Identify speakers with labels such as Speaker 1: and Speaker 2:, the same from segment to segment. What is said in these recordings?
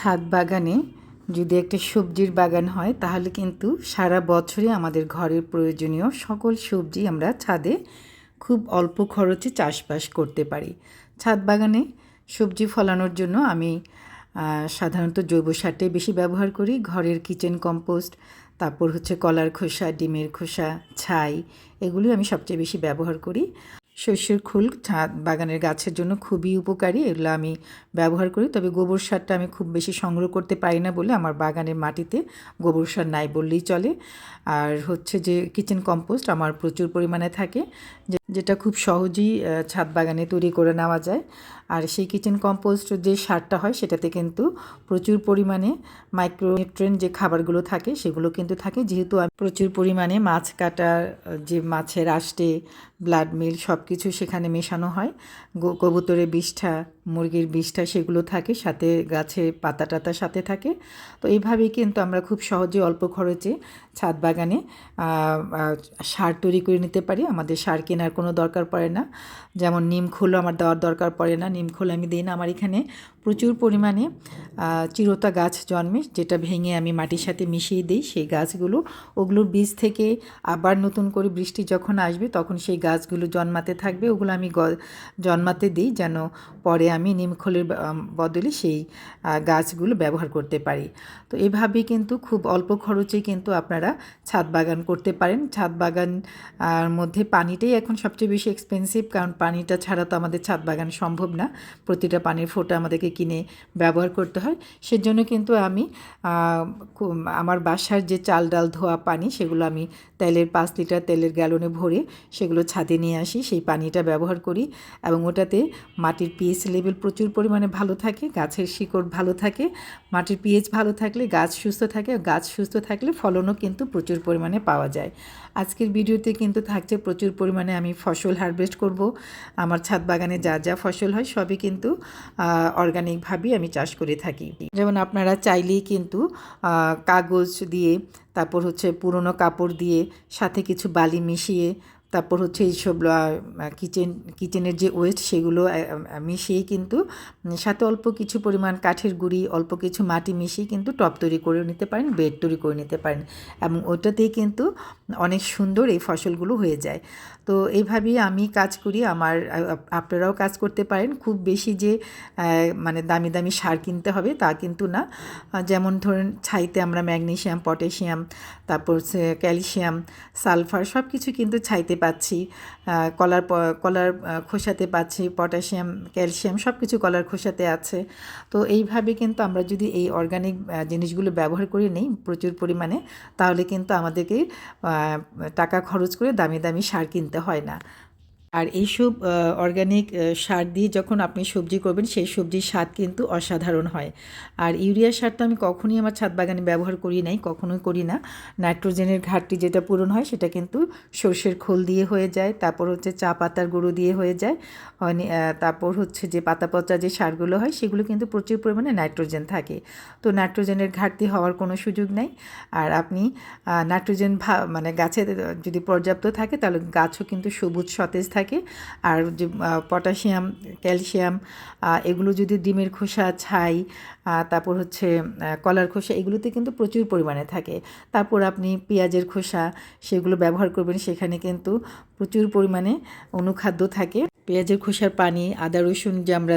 Speaker 1: ছাদ বাগানে যদি একটা সবজির বাগান হয়, তাহলে কিন্তু সারা বছরই আমাদের ঘরের প্রয়োজনীয় সকল সবজি আমরা ছাদে খুব অল্প খরচে চাষবাস করতে পারি। ছাদ বাগানে সবজি ফলানোর জন্য আমি সাধারণত জৈব সারটাই বেশি ব্যবহার করি। ঘরের কিচেন কম্পোস্ট, তারপর হচ্ছে কলার খোসা, ডিমের খোসা, ছাই এগুলি আমি সবচেয়ে বেশি ব্যবহার করি। শস্যের খোল ছাদ বাগানের গাছের জন্য খুবই উপকারী, এগুলো আমি ব্যবহার করি। তবে গোবর সারটা আমি খুব বেশি সংগ্রহ করতে পারি না বলে আমার বাগানের মাটিতে গোবর সার নাই বললেই চলে। আর হচ্ছে যে কিচেন কম্পোস্ট আমার প্রচুর পরিমাণে থাকে যেটা খুব সহজেই ছাদ বাগানে তৈরি করে নেওয়া যায়। আর সেই কিচেন কম্পোস্ট যে সারটা হয়, সেটাতে কিন্তু প্রচুর পরিমাণে মাইক্রোনিউট্রেন যে খাবারগুলো থাকে, সেগুলো কিন্তু থাকে। যেহেতু আমি প্রচুর পরিমাণে মাছ কাটার, যে মাছের আষ্টে ব্লাড মিল সব কিছু সেখানে মেশানো হয়। কবুতরের বিষ্ঠা মুরগির বিষটা সেগুলো থাকে, সাথে গাছে পাতা টাতা সাথে থাকে। তো এইভাবেই কিন্তু আমরা খুব সহজে অল্প খরচে ছাদ বাগানে সার তৈরি করে নিতে পারি। আমাদের সার কেনার কোনো দরকার পড়ে না। যেমন নিম খোল আমার দেওয়ার দরকার পড়ে না। নিম খোল আমি দিই না। আমার এখানে প্রচুর পরিমাণে চিরতা গাছ জন্মে, যেটা ভেঙে আমি মাটির সাথে মিশিয়ে দিই, সেই গাছগুলো, ওগুলোর বীজ থেকে আবার নতুন করে বৃষ্টি যখন আসবে, তখন সেই গাছগুলো জন্মাতে থাকবে, ওগুলো আমি জন্মাতে দিই, যেন পরে আমি নিমখোলের বদলে সেই গাছগুলো ব্যবহার করতে পারি। তো এভাবেই কিন্তু খুব অল্প খরচে কিন্তু আপনারা ছাদ বাগান করতে পারেন। ছাদ বাগান মধ্যে পানিটাই এখন সবচেয়ে বেশি এক্সপেন্সিভ কারণ পানিটা ছাড়া তো আমাদের ছাদ বাগান সম্ভব না। প্রতিটা পানির ফোঁটা আমাদেরকে কিনে ব্যবহার করতে হয়। সেজন্য কিন্তু আমি আমার বাসার যে চাল ডাল, ধোয়া পানি সেগুলো আমি তেলের পাঁচ লিটার তেলের গ্যালনে ভরে সেগুলো ছাদে নিয়ে আসি। সেই পানিটা ব্যবহার করি এবং ওটাতে মাটির পিএইচ লেভেল প্রচুর পরিমাণে ভালো থাকে, গাছের শিকড় ভালো থাকে, মাটির পিএইচ ভালো থাকলে গাছ সুস্থ থাকে গাছ সুস্থ থাকলে ফলনও কিন্তু প্রচুর পরিমাণে পাওয়া যায়। আজকের ভিডিওতে কিন্তু থাকছে প্রচুর পরিমাণে আমি ফসল হারভেস্ট করব। আমার ছাদ বাগানে যা যা ফসল হয় সবই কিন্তু অর্গানিকভাবেই আমি চাষ করে থাকি। যেমন আপনারা চাইলেই কিন্তু কাগজ দিয়ে, তারপর হচ্ছে পুরনো কাপড় দিয়ে, সাথে কিছু বালি মিশিয়ে তারপর হচ্ছে এইসব কিচেন, কিচেনের যে ওয়েস্ট সেগুলো মিশিয়ে কিন্তু সাথে অল্প কিছু পরিমাণ কাঠের গুঁড়ি, অল্প কিছু মাটি মিশিয়ে কিন্তু টপ তৈরি করে নিতে পারেন, বেড তৈরি করে নিতে পারেন এবং ওটাতেই কিন্তু অনেক সুন্দর এই ফসলগুলো হয়ে যায়। তো এইভাবেই আমি কাজ করি, আমার আপনারাও কাজ করতে পারেন, খুব বেশি যে মানে দামি দামি সার কিনতে হবে তা কিন্তু না। যেমন ধরুন ছাইতে আমরা ম্যাগনেসিয়াম পটাশিয়াম, তারপর ক্যালসিয়াম, সালফার সব কিছু কিন্তু ছাইতে পাচ্ছি কলার কলার খোসাতে পাচ্ছি, পটাশিয়াম, ক্যালসিয়াম সব কিছু কলার খোসাতে আছে। তো এইভাবে কিন্তু আমরা যদি এই অর্গানিক জিনিসগুলো ব্যবহার করে নিই প্রচুর পরিমাণে, তাহলে কিন্তু আমাদেরকে টাকা খরচ করে দামি দামি সার কিনতে হয় না। আর এইসব অর্গানিক সার দিয়ে যখন আপনি সবজি করবেন, সেই সবজির স্বাদ কিন্তু অসাধারণ হয়। আর ইউরিয়া সারটা আমি কখনোই আমার ছাদ বাগানে ব্যবহার করি নাই, কখনোই করি না। নাইট্রোজেনের ঘাটতি যেটা পূরণ হয়, সেটা কিন্তু সর্ষের খোল দিয়ে হয়ে যায়, তারপর হচ্ছে চা পাতার গুঁড়ো দিয়ে হয়ে যায় তারপর হচ্ছে যে পাতা পচা যে সারগুলো হয়, সেগুলো কিন্তু প্রচুর পরিমাণে নাইট্রোজেন থাকে। তো নাইট্রোজেনের ঘাটতি হওয়ার কোনো সুযোগ নেই। আর আপনি নাইট্রোজেন মানে গাছে যদি পর্যাপ্ত থাকে, তাহলে গাছও কিন্তু সবুজ, সতেজ থাকে। আর যে পটাশিয়াম, ক্যালসিয়াম এগুলো যদি ডিমের খোসা, ছাই তারপর হচ্ছে কলার খোসা, এগুলোতে কিন্তু প্রচুর পরিমাণে থাকে। তারপর আপনি পেঁয়াজের খোসা, সেগুলো ব্যবহার করবেন, সেখানে কিন্তু প্রচুর পরিমাণে অনুখাদ্য থাকে। পেঁয়াজের খোসার পানি, আদা, রসুন যে আমরা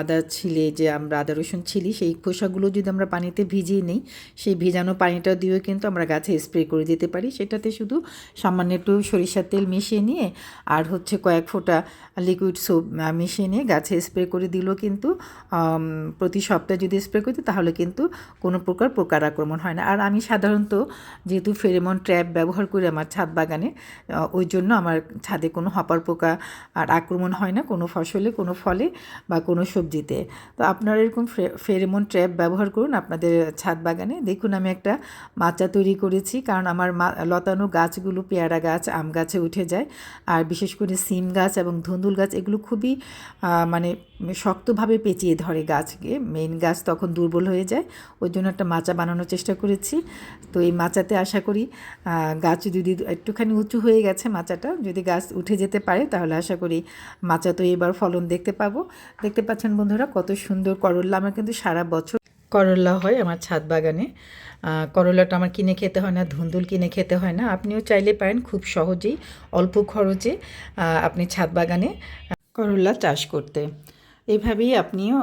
Speaker 1: আদা ছিলে যে আমরা আদা, রসুন ছিলি, সেই খোসাগুলো যদি আমরা পানিতে ভিজিয়ে নিই, সেই ভিজানো পানিটা দিয়েও কিন্তু আমরা গাছে স্প্রে করে দিতে পারি। সেটাতে শুধু সামান্য একটু সরিষার তেল মিশিয়ে নিয়ে আর হচ্ছে কয়েক ফোঁটা লিকুইড সোপ মিশিয়ে নিয়ে গাছে স্প্রে করে দিলেও কিন্তু প্রতি সপ্তাহে যদি স্প্রে করি তাহলে কিন্তু কোনো প্রকার পোকার আক্রমণ হয় না। আর আমি সাধারণত যেহেতু ফেরেমন ট্র্যাপ ব্যবহার করি আমার ছাদ বাগানে ওই জন্য আমার ছাদে কোনো হপার পোকা আর আক্রমণ হয় না কোনো ফসলে, কোনো ফলে বা কোনো সবজিতে। তো আপনারা এরকম ফেরেমন ট্র্যাপ ব্যবহার করুন আপনাদের ছাদ বাগানে। দেখুন আমি একটা মাচা তৈরি করেছি কারণ আমার লতানো গাছগুলো, পেয়ারা গাছ, আম গাছে উঠে যায়। আর বিশেষ করে সিম গাছ এবং ধুন্দুল গাছ, এগুলো খুবই মানে শক্তভাবে পেঁচিয়ে ধরে গাছকে। মেইন গাছ তখন দুর্বল হয়ে যায়। ওই জন্য একটা মাচা বানানোর চেষ্টা করেছি। তো এই মাচাতে আশা করি গাছ যদি একটুখানি উঁচু হয়ে গেছে মাচাটা, যদি গাছ উঠে যেতে পারে, তাহলে আশা করি মাচা তো এবার ফলন দেখতে পাবো। দেখতে পাচ্ছেন বন্ধুরা, কত সুন্দর করল্লা আমার কিন্তু সারা বছর করলা হয় আমার ছাদ বাগানে। করলাটা আমার কিনে খেতে হয় না, ধুন্দুল কিনে খেতে হয় না। আপনিও চাইলে পারেন খুব সহজেই, অল্প খরচে আপনি ছাদ বাগানে করলা চাষ করতে। এইভাবেই আপনিও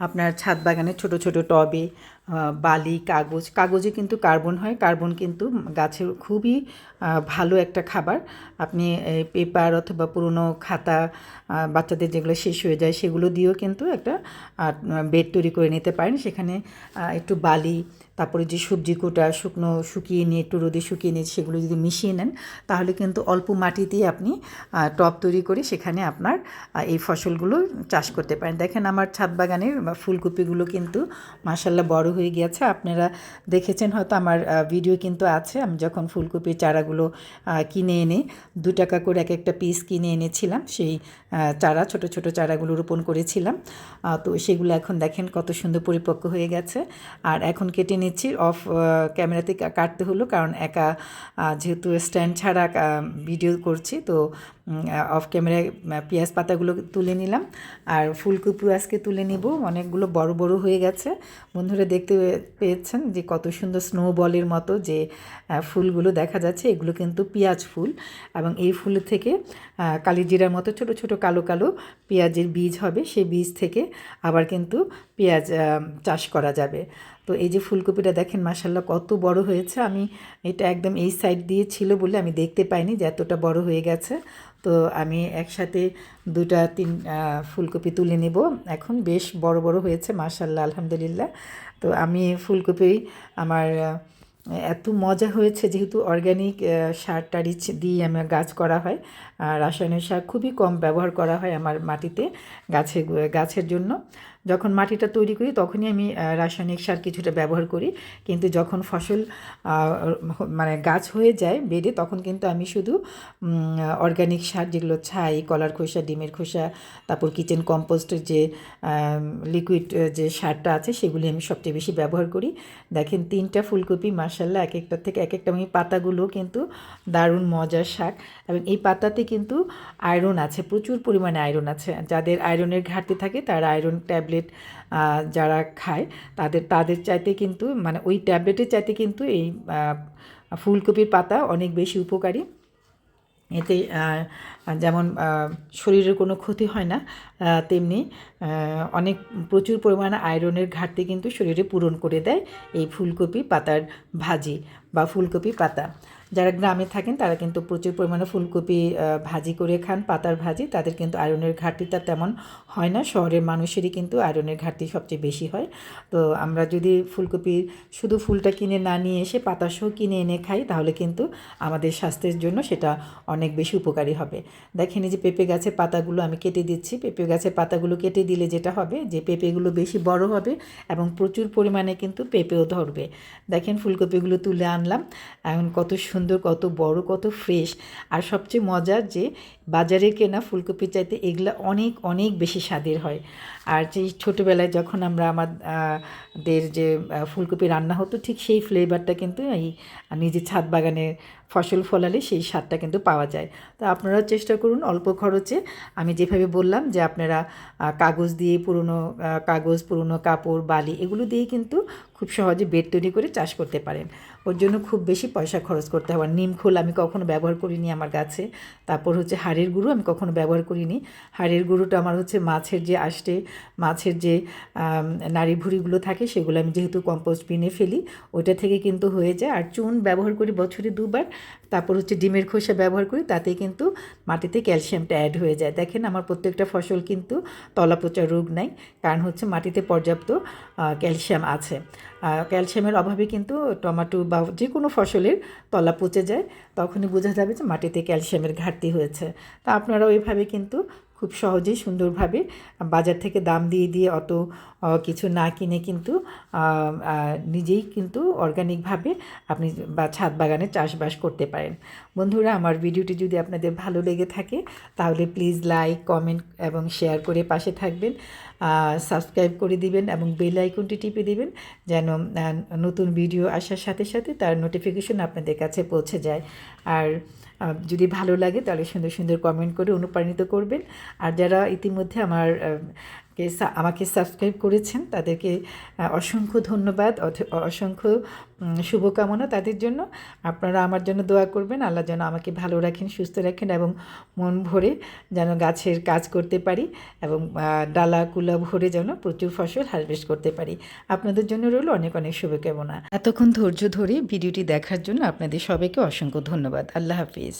Speaker 1: আপনার ছাদ বাগানে ছোট ছোট টবে বালি, কাগজ, কাগজে কিন্তু কার্বন হয়। কার্বন কিন্তু গাছের খুবই ভালো একটা খাবার। আপনি পেপার অথবা পুরনো খাতা বাচ্চাদের যেগুলো শেষ হয়ে যায় সেগুলো দিয়েও কিন্তু একটা বেড তৈরি করে নিতে পারেন। সেখানে একটু বালি, তারপরে যে সবজি কোটা, শুকনো শুকিয়ে নিয়ে, একটু রোদে শুকিয়ে নিয়ে সেগুলো যদি মিশিয়ে নেন, তাহলে কিন্তু অল্প মাটিতেই আপনি টব তৈরি করে সেখানে আপনার এই ফসলগুলো চাষ করতে পারেন। দেখেন আমার ছাদ বাগানের ফুলকপিগুলো কিন্তু মাসাল্লাহ বড় হয়ে গিয়েছে। আপনারা দেখেছেন হয়তো আমার ভিডিও কিন্তু আছে। আমি যখন ফুলকপির চারাগুলো কিনে এনে দু টাকা করে এক একটা পিস কিনে এনেছিলাম, সেই চারা, ছোট ছোট চারাগুলো রোপণ করেছিলাম। তো সেগুলো এখন দেখেন কত সুন্দর পরিপক্ক হয়ে গেছে। আর এখন কেটে নিচ্ছি অফ ক্যামেরাতে কাটতে হলো, কারণ একা যেহেতু স্ট্যান্ড ছাড়া ভিডিও করছি, তো অফ ক্যামেরায় পেঁয়াজ পাতাগুলো তুলে নিলাম। আর ফুলকপি আজকে তুলে নিব। অনেকগুলো বড় বড় হয়ে গেছে। বন্ধুরা দেখতে পেয়েছেন যে কত সুন্দর স্নো বলের মতো যে ফুলগুলো দেখা যাচ্ছে। এগুলো কিন্তু পেঁয়াজ ফুল। এবং এই ফুল থেকে কালিজিরার মতো ছোট ছোট কালো কালো পেঁয়াজের বীজ হবে। সেই বীজ থেকে আবার কিন্তু পেঁয়াজ চাষ করা যাবে। তো এই যে ফুলকপিটা দেখেন মাসাল্লাহ কত বড় হয়েছে। আমি এটা একদম এই সাইড দিয়ে ছিল বলে আমি দেখতে পাইনি যে এতটা বড় হয়ে গেছে। তো আমি একসাথে দুটা তিন ফুলকপি তুলে নেব। এখন বেশ বড় বড় হয়েছে মাসাল্লাহ আলহামদুলিল্লাহ। তো আমি ফুলকপি আমার এত মজা হয়েছে যেহেতু অর্গ্যানিক সার টারি দিয়ে আমার গাছ করা হয়। আর রাসায়নিক সার খুবই কম ব্যবহার করা হয় আমার মাটিতে গাছে, গাছের জন্য। যখন মাটিটা তৈরি করি, তখনই আমি রাসায়নিক সার কিছুটা ব্যবহার করি। কিন্তু যখন ফসল মানে গাছ হয়ে যায় বেডে তখন কিন্তু আমি শুধু অর্গানিক সার যেগুলো ছাই, কলার খোসা, ডিমের খোসা, তারপর কিচেন কম্পোস্টের যে লিকুইড যে সারটা আছে, সেগুলি আমি সবচেয়ে বেশি ব্যবহার করি। দেখেন, তিনটা ফুলকপি মার্শাল্লাহ এক একটার থেকে এক একটা আমি পাতাগুলো কিন্তু দারুণ মজার শাক। এবং এই পাতাতে কিন্তু আয়রন আছে, প্রচুর পরিমাণে আয়রন আছে। যাদের আয়রনের ঘাটতি থাকে, তারা আয়রন ট্যাবলেট যারা খায়, তাদের তাদের চাইতে কিন্তু মানে ওই ট্যাবলেটের চাইতে কিন্তু এই ফুলকপির পাতা অনেক বেশি উপকারী। এতে যেমন শরীরের কোনো ক্ষতি হয় না তেমনি অনেক প্রচুর পরিমাণে আয়রনের ঘাটতি কিন্তু শরীরে পূরণ করে দেয় এই ফুলকপি পাতার ভাজি বা ফুলকপি পাতা। যারা গ্রামে থাকেন, তারা কিন্তু প্রচুর পরিমাণে ফুলকপি ভাজি করে খান, পাতার ভাজি। তাদের কিন্তু আয়রনের ঘাটতিটা তেমন হয় না। শহরের মানুষেরই কিন্তু আয়রনের ঘাটতি সবচেয়ে বেশি হয়। তো আমরা যদি ফুলকপির শুধু ফুলটা কিনে না নিয়ে এসে পাতাসহ কিনে এনে খাই, তাহলে কিন্তু আমাদের স্বাস্থ্যের জন্য সেটা অনেক বেশি উপকারী হবে। দেখেন যে পেঁপে গাছের পাতাগুলো আমি কেটে দিচ্ছি। পেঁপে গাছের পাতাগুলো কেটে দিলে যেটা হবে, যে পেঁপেগুলো বেশি বড় হবে এবং প্রচুর পরিমাণে কিন্তু পেঁপেও ধরবে। দেখেন ফুলকপিগুলো তুলে আনলাম। এখন কত সুন্দর কত বড়, কত ফ্রেশ আর সবচেয়ে মজার যে বাজারে কেনা ফুলকপির চাইতে এগুলা অনেক অনেক বেশি স্বাদের হয়। আর যে ছোটোবেলায় যখন আমরা আমাদের যে ফুলকপি রান্না হতো, ঠিক সেই ফ্লেভারটা কিন্তু এই নিজের ছাদ বাগানের ফসল ফলালে সেই স্বাদটা কিন্তু পাওয়া যায়। তো আপনারাও চেষ্টা করুন অল্প খরচে। আমি যেভাবে বললাম যে আপনারা কাগজ দিয়ে পুরনো কাগজ, পুরনো কাপড়, বালি এগুলো দিয়ে কিন্তু খুব সহজে বেড তৈরি করে চাষ করতে পারেন। ওর জন্য খুব বেশি পয়সা খরচ করতে হবে। নিম খোল আমি কখনো ব্যবহার করিনি আমার গাছে। তারপর হচ্ছে হাড়ের গুঁড়ো আমি কখনো ব্যবহার করিনি। হাড়ের গুঁড়োটা আমার হচ্ছে মাছের যে আষ্টে, মাছের যে নাড়ি ভুড়িগুলো থাকে সেগুলো আমি যেহেতু কম্পোস্ট বিনে ফেলি, ওইটা থেকে কিন্তু হয়ে যায়। আর চুন ব্যবহার করি বছরে দুবার। তারপর হচ্ছে ডিমের খোসা ব্যবহার করি তাতে কিন্তু মাটিতে ক্যালসিয়ামটা অ্যাড হয়ে যায়। দেখেন আমার প্রত্যেকটা ফসল কিন্তু তলাপোচা রোগ নাই, কারণ হচ্ছে মাটিতে পর্যাপ্ত ক্যালসিয়াম আছে। ক্যালসিয়ামের অভাবে কিন্তু টমাটো বা যে কোনো ফসলের তলা পচে যায়, তখনই বোঝা যাবে যে মাটিতে ক্যালসিয়ামের ঘাটতি হয়েছে। তা আপনারাও এভাবে কিন্তু খুব সহজেই সুন্দরভাবে বাজার থেকে দাম দিয়ে দিয়ে অত কিছু না কিনে কিন্তু নিজেই কিন্তু অর্গানিকভাবে আপনি বা ছাদ বাগানে চাষবাস করতে পারেন। বন্ধুরা, আমার ভিডিওটি যদি আপনাদের ভালো লেগে থাকে, তাহলে প্লিজ লাইক কমেন্ট এবং শেয়ার করে পাশে থাকবেন। সাবস্ক্রাইব করে দিবেন এবং বেল আইকনটি টিপে দিবেন যেন নতুন ভিডিও আসার সাথে সাথে তার নোটিফিকেশন আপনাদের কাছে পৌঁছে যায়। আর যদি ভালো লাগে তাহলে সুন্দর সুন্দর কমেন্ট করে অনুপ্রাণিত করবেন। আর যারা ইতিমধ্যে আমার কে আমাকে সাবস্ক্রাইব করেছেন, তাদেরকে অসংখ্য ধন্যবাদ অসংখ্য শুভকামনা তাদের জন্য। আপনারা আমার জন্য দোয়া করবেন, আল্লাহ যেন আমাকে ভালো রাখেন, সুস্থ রাখেন এবং মন ভরে যেন গাছের কাজ করতে পারি এবং ডালা, কুলা ভরে যেন প্রচুর ফসল হারভেস্ট করতে পারি। আপনাদের জন্য রইল অনেক অনেক শুভকামনা। এতক্ষণ ধৈর্য ধরে ভিডিওটি দেখার জন্য আপনাদের সবাইকে অসংখ্য ধন্যবাদ। আল্লাহ হাফিজ।